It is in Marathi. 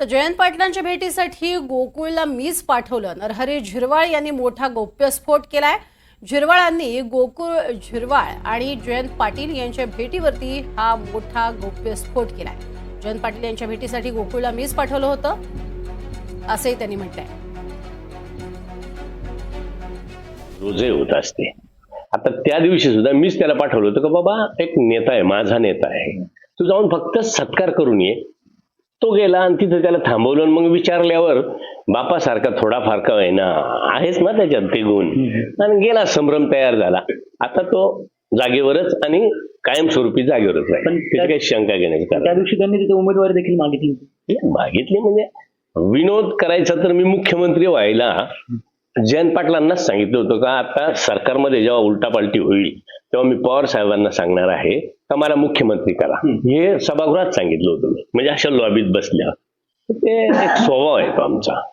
तर जयंत पाटलांच्या भेटीसाठी गोकुळला मीच पाठवलं. नरहरी झिरवाळ यांनी मोठा गौप्यस्फोट केलाय. झिरवाळांनी गोकुळ झिरवाळ आणि जयंत पाटील यांच्या भेटीवरती हा मोठा गौप्यस्फोट केलाय. जयंत पाटील यांच्या भेटीसाठी गोकुळला मीच पाठवलं होतं असंही त्यांनी म्हटलंय. रोजे होत असते. आता त्या दिवशी सुद्धा मीच त्याला पाठवलं होतं का बाबा एक नेता आहे माझा नेता आहे. तू जाऊन फक्त सत्कार करून ये. तो गेला आणि तिथं त्याला थांबवलं आणि मग विचारल्यावर बापासारखा थोडाफार का आहे ना आहेच ना त्याच्यात ते गुण आणि गेला संभ्रम तयार झाला. आता तो जागेवरच आणि कायमस्वरूपी जागेवरच आहे. पण त्याची त्या- काही शंका घेण्याची कारण त्या दिवशी त्यांनी तिथे उमेदवारी देखील मागितली होती. मागितली म्हणजे विनोद करायचा तर मी मुख्यमंत्री व्हायला जयंत पाटलांनाच सांगितलं होतं का आता सरकारमध्ये जेव्हा उलटापालटी होईल तेव्हा मी पवार साहेबांना सांगणार आहे का मला मुख्यमंत्री करा. हे सभागृहात सांगितलं होतं मी. म्हणजे अशा लॉबीत बसल्या. ते एक स्वभाव आहे तो आमचा.